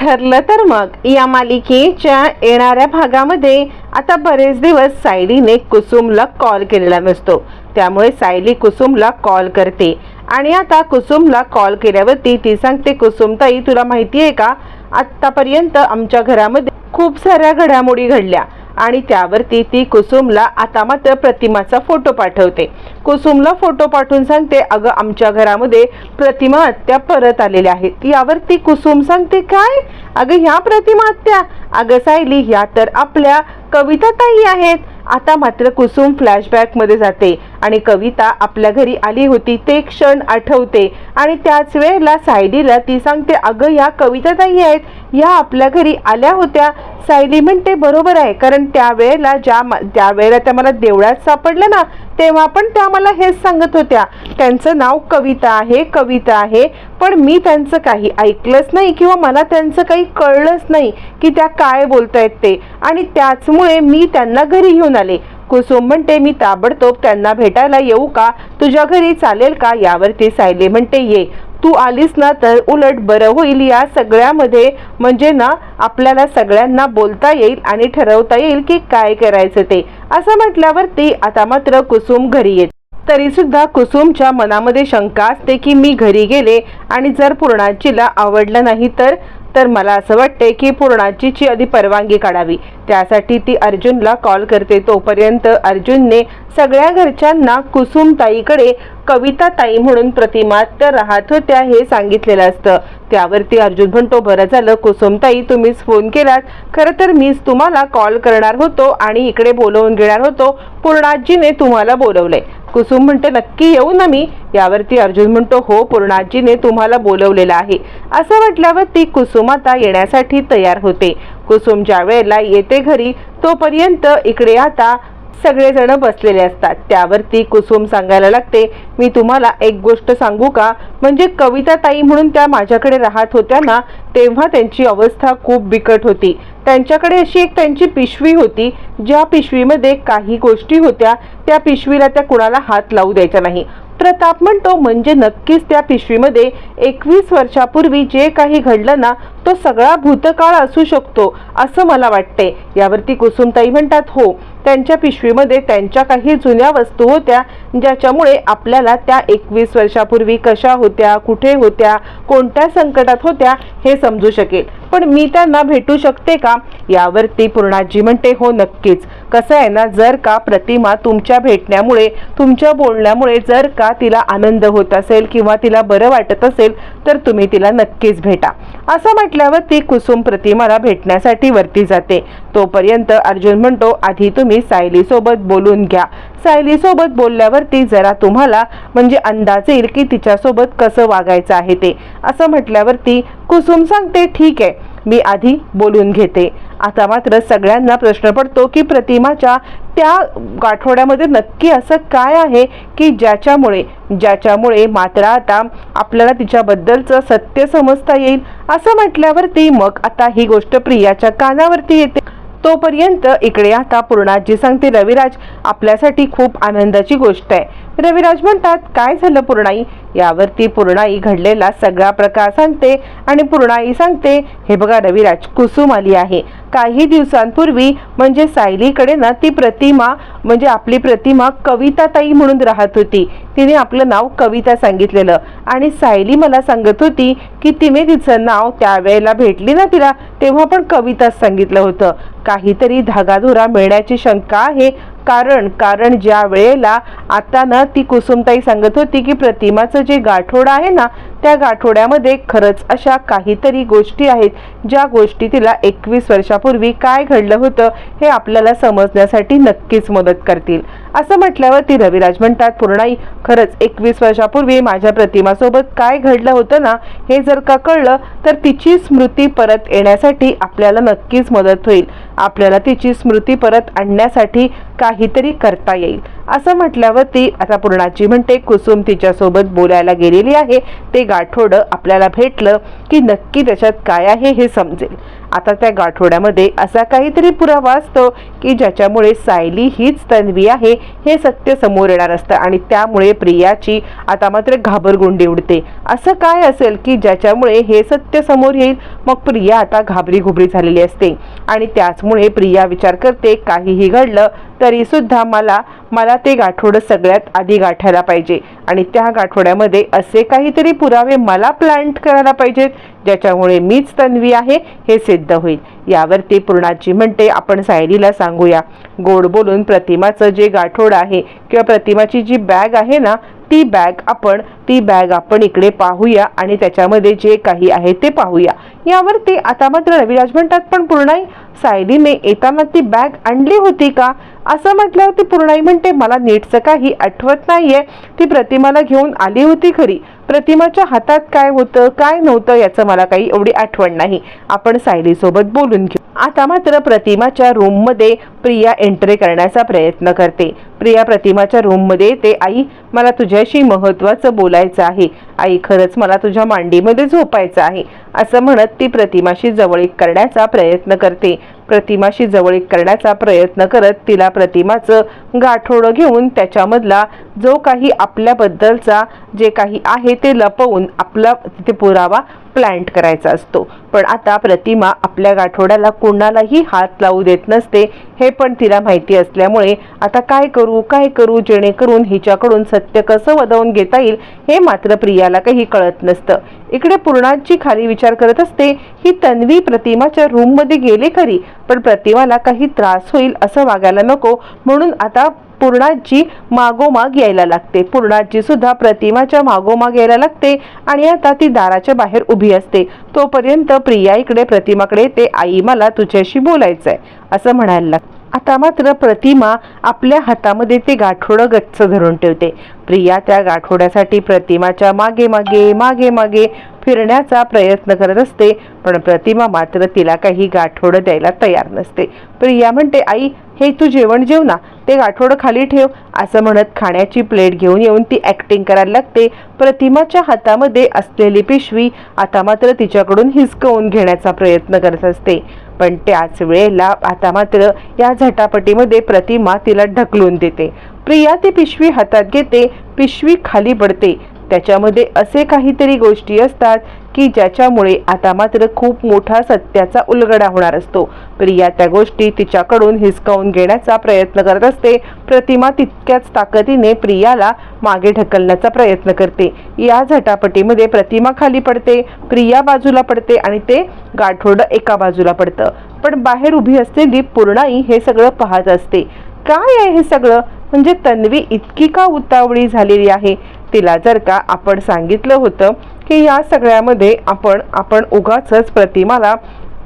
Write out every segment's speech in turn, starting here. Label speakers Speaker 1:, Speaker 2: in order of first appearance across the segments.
Speaker 1: ठरलं तर मग. या मालिकेच्या येणाऱ्या भागामध्ये आता बरेच दिवस सायलीने कुसुमला कॉल केलेला नसतो. त्यामुळे सायली कुसुमला कॉल करते. आणि आता कुसुमला कॉल केल्यावरती ती सांगते कुसुमताई तुला माहिती आहे का? आत्तापर्यंत आमच्या घरामध्ये खूप साऱ्या घडामोडी घडल्या. आणि त्यावरती ती कुसुमला आता मात्र प्रतिमाचा फोटो पाठवते. कुसुमला फोटो पाठवून सांगते अगं आमच्या घरामध्ये प्रतिमा आत्या परत आलेल्या आहेत. यावरती कुसुम सांगते काय? अगं ह्या प्रतिमा आत्या अगं सायली ह्या तर आपल्या कविता ताई आहेत. आता मात्र कुसुम फ्लॅशबॅकमध्ये जाते. आणि कविता आपल्या घरी आली होती ते क्षण आठवते. आणि त्याच वेळेला सायलीला ती सांगते अगं ह्या कविता नाही आहेत ह्या आपल्या घरी आल्या होत्या. सायली म्हणते बरोबर आहे कारण त्यावेळेला ज्या त्यावेळेला त्या मला देवळात सापडल्या ना तेव्हा पण त्या मला हेच सांगत होत्या. त्यांचं नाव कविता आहे कविता आहे पण मी त्यांचं काही ऐकलंच नाही किंवा मला त्यांचं काही कळलंच नाही की त्या काय बोलतायत ते. आणि त्याचमुळे मी त्यांना घरी घेऊन आले. कुसुम म्हणते मी ताबडतोब त्यांना भेटायला येऊ का? तुझ्या घरी चालेल का? यावरती सायली म्हणते ये. तू आलीस ना तर उलट बरं होईल या सगळ्यामध्ये. म्हणजे ना आपल्याला सगळ्यांना बोलता येईल आणि ठरवता येईल की काय करायचं ते. असं म्हटल्यावरती आता मात्र कुसुम घरी येते तरी सुद्धा कुसुमच्या मनामध्ये शंका असते की मी घरी गेले आणि जर पूर्णाजीला आवडलं नाही तर? तर मला असं वाटते की पूर्णाजीची आधी परवानगी काढावी. त्यासाठी ती अर्जुनला कॉल करते. तोपर्यंत अर्जुनने सगळ्या घरच्यांना कुसुमताईकडे कविता ताई म्हणून प्रतिमा तर राहत होत्या हे सांगितलेलं असतं. त्यावरती अर्जुन म्हणतो बरं झालं कुसुमताई तुम्हीच फोन केलात. खरं तर मीच तुम्हाला कॉल करणार होतो आणि इकडे बोलवून घेणार होतो. पूर्णाजीने तुम्हाला बोलवलंय. कुसुम म्हणते नक्की येऊ ना मी? यावरती अर्जुन म्हणतो हो पूर्णाजीने तुम्हाला बोलवलेलं आहे. असं म्हटल्यावर ती कुसुम आता येण्यासाठी तयार होते. कुसुम ज्या वेळेला येते घरी तोपर्यंत इकडे आता सगळेजण बसलेले असतात. त्यावरती कुसुम सांगायला लागते मी तुम्हाला एक गोष्ट सांगू का? म्हणजे कविता ताई म्हणून त्या माझ्याकडे राहत होत्या ना तेव्हा त्यांची अवस्था खूप बिकट होती. त्यांच्याकडे अशी एक त्यांची पिशवी होती ज्या पिशवीमध्ये काही गोष्टी होत्या त्या पिशवीला त्या कुणाला हात लावू द्यायच्या नाही. प्रताप म्हणतो म्हणजे नक्कीच त्या पिशवीमध्ये एकवीस वर्षापूर्वी जे काही घडलं ना तो सगळा भूतकाळ असू शकतो असं मला वाटते यावरती कुसुमताई म्हणतात हो त्यांच्या पिशवीमध्ये त्यांच्या काही जुन्या वस्तू होत्या ज्याच्यामुळे आपल्याला त्या एकवीस वर्षापूर्वी कशा होत्या कुठे होत्या कोणत्या संकटात होत्या हे समजू शकेल. पण मी त्यांना भेटू शकते का? यावरती पूर्णाजी म्हणते हो नक्कीच. कसं आहे ना जर का प्रतिमा तुमच्या भेटण्यामुळे तुमच्या बोलण्यामुळे जर का तिला आनंद होत असेल किंवा तिला बरं वाटत असेल तर तुम्ही तिला नक्कीच भेटा. असं म्हटल्यावर ती कुसुम प्रतिमाला भेटण्यासाठी वरती जाते. तोपर्यंत अर्जुन म्हणतो आधी तुम्ही सायलीसोबत बोलून घ्या. सायलीसोबत बोलल्यावरती जरा तुम्हाला म्हणजे अंदाज येईल की तिच्यासोबत कसं वागायचं आहे ते. असं म्हटल्यावरती कुसुम सांगते ठीक आहे मी आधी बोलून घेते. आता मात्र सगळ्यांना प्रश्न पडतो की प्रतिमाच्या त्या गाठोड्यामध्ये नक्की असं काय आहे की ज्याच्यामुळे ज्याच्यामुळे मात्र आता आपल्याला तिच्याबद्दलचं सत्य समजता येईल? असं म्हटल्यावरती मग आता ही गोष्ट प्रियाच्या कानावरती येते. तोपर्यंत इकडे आता पूर्णाजी सांगते रविराज आपल्यासाठी खूप आनंदाची गोष्ट आहे. रविराज म्हणतात काय झालं पूर्णाई? यावरती पूर्णाई घडलेला सगळा प्रकार सांगते आणि पूर्णाई सांगते हे बघा रविराज कुसुम आली आहे. काही दिवसांपूर्वी म्हणजे सायलीकडे ना ती प्रतिमा म्हणजे आपली प्रतिमा कविताताई म्हणून राहत होती. तिने आपलं नाव कविता सांगितलेलं. आणि सायली मला सांगत होती की तिने तिचं नाव त्यावेळेला भेटली ना तिला तेव्हा पण कविताच सांगितलं होतं. काहीतरी धागाधुरा मिळण्याची शंका आहे कारण कारण ज्या वेळेला आता ना ती कुसुमताई सांगत होती की प्रतिमाचं जे गाठोडं आहे ना त्या गाठोड्यामध्ये खरंच अशा काहीतरी गोष्टी आहेत ज्या गोष्टी तिला एकवीस वर्षापूर्वी काय घडलं होतं हे आपल्याला समजण्यासाठी नक्कीच मदत करतील. असं म्हटल्यावर ती रविराज म्हणतात पूर्णाई खरंच एकवीस वर्षापूर्वी माझ्या प्रतिमासोबत काय घडलं होतं ना हे जर का कळलं तर तिची स्मृती परत येण्यासाठी आपल्याला नक्कीच मदत होईल. आपल्याला तिची स्मृती परत आणण्यासाठी काहीतरी करता येईल. असं म्हटल्यावर ती आता पूर्णाची म्हणते कुसुम तिच्यासोबत बोलायला गेलेली आहे. ते गाठोडं आपल्याला भेटलं की नक्की त्याच्यात काय आहे हे समजेल. आता त्या गाठोड्यामध्ये असा काहीतरी पुरावा असतो की ज्याच्यामुळे सायली हीच तन्वी आहे हे सत्य समोर येणार असतं आणि त्यामुळे प्रियाची आता मात्र घाबरगुंडी उडते. असं काय असेल की ज्याच्यामुळे हे सत्य समोर येईल? मग प्रिया आता घाबरी घुबरी झालेली असते. आणि त्याचमुळे प्रिया विचार करते काहीही घडलं तरीसुद्धा मला मला ते गाठोडं सगळ्यात आधी गाठायला पाहिजे. आणि त्या गाठोड्यामध्ये असे काहीतरी पुरावे मला प्लांट करायला पाहिजेत ज्याच्यामुळे मीच तन्वी आहे हे सिद्ध होईल. यावरती पूर्णाची म्हणते आपण सायलीला सांगूया. गोड बोलून प्रतिमाचं जे गाठोड आहे किंवा प्रतिमाची जी बॅग आहे ना ती बॅग आपण ती बॅग आपण इकडे पाहूया आणि त्याच्यामध्ये जे काही आहे ते पाहूया. यावर ते आता मात्र रविराज म्हणतात पण पूर्णाई सायलीने येताना ती बॅग आणली होती का? असं म्हटल्यावरती पूर्णाई म्हणते मला नीटचं काही आठवत नाहीये. ती प्रतिमाला घेऊन आली होती खरी. प्रतिमाच्या हातात काय होतं काय नव्हतं याचं मला काही एवढी आठवण नाही. आपण सायलीसोबत बोलून घेऊ. आता मात्र प्रतिमाच्या रूममध्ये प्रिया एंट्री करण्याचा प्रयत्न करते. प्रिया प्रतिमाच्या रूममध्ये येते आई मला तुझ्याशी महत्त्वाचं बोलायचं आहे. आई खरंच मला तुझ्या मांडीमध्ये झोपायचं आहे. असं म्हणत ती प्रतिमाशी जवळीक करण्याचा प्रयत्न करते. प्रतिमाशी जवळीक करण्याचा प्रयत्न करत तिला प्रतिमाचं गाठोडं घेऊन त्याच्यामधला जो काही आपल्याबद्दलचा जे काही आहे ते लपवून आपला तिथे पुरावा प्लांट करायचा असतो. पण आता प्रतिमा आपल्या गाठोड्याला कोणालाही हात लावू देत नसते हे पण तिला माहिती असल्यामुळे आता काय करू काय करू जेणेकरून हिच्याकडून सत्य कसं वदवून घेता येईल हे मात्र प्रियाला काही कळत नसतं. इकडे पूर्णाची खाली विचार करत असते ही तन्वी प्रतिमाच्या रूममध्ये गेले खरी पण प्रतिमाला काही त्रास होईल असं वागायला नको म्हणून आता पूर्णाजी मागोमाग यायला लागते. पूर्णाजी सुद्धा प्रतिमाच्या मागोमाग यायला लागते आणि आता ती दाराच्या बाहेर उभी असते. तोपर्यंत प्रिया इकडे प्रतिमाकडे ते आई मला तुझ्याशी बोलायचंय. असं म्हणायला लागतं. आता मात्र प्रतिमा आपल्या हातामध्ये ते गाठोडं गच्च धरून ठेवते. प्रिया त्या गाठोड्यासाठी प्रतिमाच्या मागे मागे मागे मागे फिरण्याचा प्रयत्न करत असते पण प्रतिमा मात्र तिला काही गाठोडं द्यायला तयार नसते. प्रिया म्हणते आई हे तू जेवण जेव ना ते गाठोडं खाली ठेव असं म्हणत खाण्याची प्लेट घेऊन येऊन ती ॲक्टिंग करायला लागते. प्रतिमाच्या हातामध्ये असलेली पिशवी आता मात्र तिच्याकडून हिसकवून घेण्याचा प्रयत्न करत असते. पण त्याच वेळेला आता मात्र या झटापटीमध्ये प्रतिमा तिला ढकलून देते. प्रिया ती पिशवी हातात घेते पिशवी खाली पडते. त्याच्यामध्ये असे काहीतरी गोष्टी असतात की ज्याच्यामुळे आता मात्र खूप मोठा सत्याचा उलगडा होणार असतो. प्रिया त्या गोष्टी तिच्याकडून हिसकावून घेण्याचा प्रयत्न करत असते. प्रतिमा तितक्याच ताकदीने प्रियाला मागे ढकलण्याचा प्रयत्न करते. या झटापटीमध्ये प्रतिमा खाली पडते प्रिया बाजूला पडते आणि ते गाठोडं एका बाजूला पडतं. पण बाहेर उभी असलेली पूर्णाई हे सगळं पाहत असते. काय आहे हे सगळं? म्हणजे तन्वी इतकी का उतावळी झालेली आहे? तिला जर का आपण सांगितलं होतं की या सगळ्यामध्ये आपण आपण उगाचच प्रतिमाला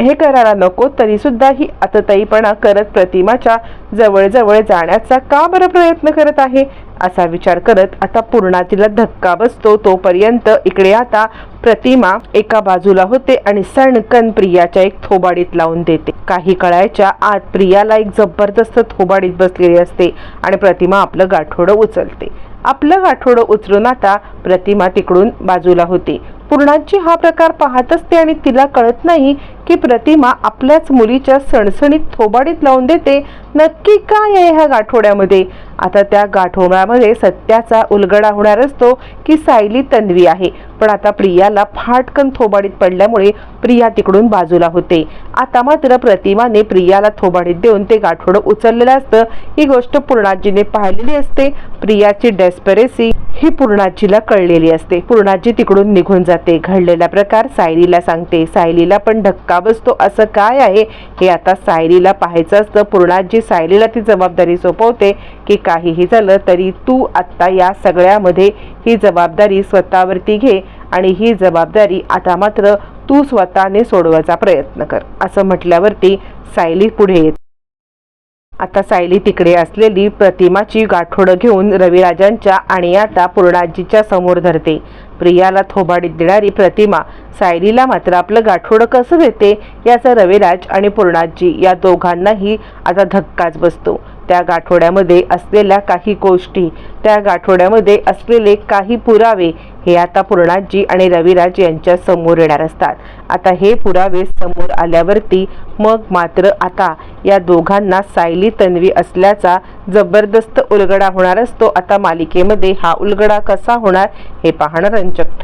Speaker 1: हे करायला नको तरीसुद्धा ही आतताईपणा करत प्रतिमाच्या जवळजवळ जाण्याचा का बरं प्रयत्न करत आहे? असा विचार करत आता पूर्णा तिला धक्का बसतो. तोपर्यंत इकडे आता प्रतिमा एका बाजूला होते आणि सणकन प्रियाच्या एक थोबाडीत लावून देते. काही कळायच्या आत प्रियाला एक जबरदस्त थोबाडीत बसलेली असते आणि प्रतिमा आपलं गाठोडं उचलते. आपलं गाठोडं उचलून आता प्रतिमा तिकडून बाजूला होते. पूर्णाची हा प्रकार पाहत असते आणि तिला कळत नाही की प्रतिमा आपल्याच मुलीच्या सणसणीत थोबाडीत लावून देते. नक्की काय आहे ह्या गाठोड्यामध्ये? आता त्या गाठोड्यामध्ये सत्याचा उलगडा होणार असतो की सायली तन्वी आहे. पण आता प्रियाला फाटकन थोबाडीत पडल्यामुळे प्रिया तिकडून बाजूला होते. आता मात्र प्रतिमाने प्रियाला थोबाडीत देऊन ते गाठोडं उचललेलं असतं. ही गोष्ट पूर्णाजीने पाहिलेली असते. प्रियाची डेस्परेसी ही पूर्णाजीला कळलेली असते. पूर्णाजी तिकडून निघून जाते. घडलेला प्रकार सायलीला सांगते. सायलीला पण धक्का बसतो. असं काय आहे? हे आता सायलीला पाहायचं असतं. पूर्णाजी सायलीला ती जबाबदारी सोपवते की काहीही झालं तरी तू आत्ता या सगळ्यामध्ये ही जबाबदारी स्वतःवरती घे आणि ही जबाबदारी आता मात्र तू स्वतःने सोडवायचा प्रयत्न कर असं म्हटल्यावरती सायली पुढे येते. आता सायली तिकडे असलेली प्रतिमाची गाठोडं घेऊन रविराजांच्या आणि आता पूर्णाजीच्या समोर धरते. प्रियाला थोबाडीत देणारी प्रतिमा सायलीला मात्र आपलं गाठोडं कसं देते याचा रविराज आणि पूर्णाजी या दोघांनाही आता धक्काच बसतो. त्या गाठोड्यामध्ये असलेल्या काही गोष्टी त्या गाठोड्यामध्ये असलेले काही पुरावे हे आता पूर्णाजी आणि रविराज यांच्या समोर येणार असतात. आता हे पुरावे समोर आल्यावरती मग मात्र आता या दोघांना सायली तन्वी असल्याचा जबरदस्त उलगडा होणार असतो. आता मालिकेमध्ये हा उलगडा कसा होणार हे पाहणं रंजक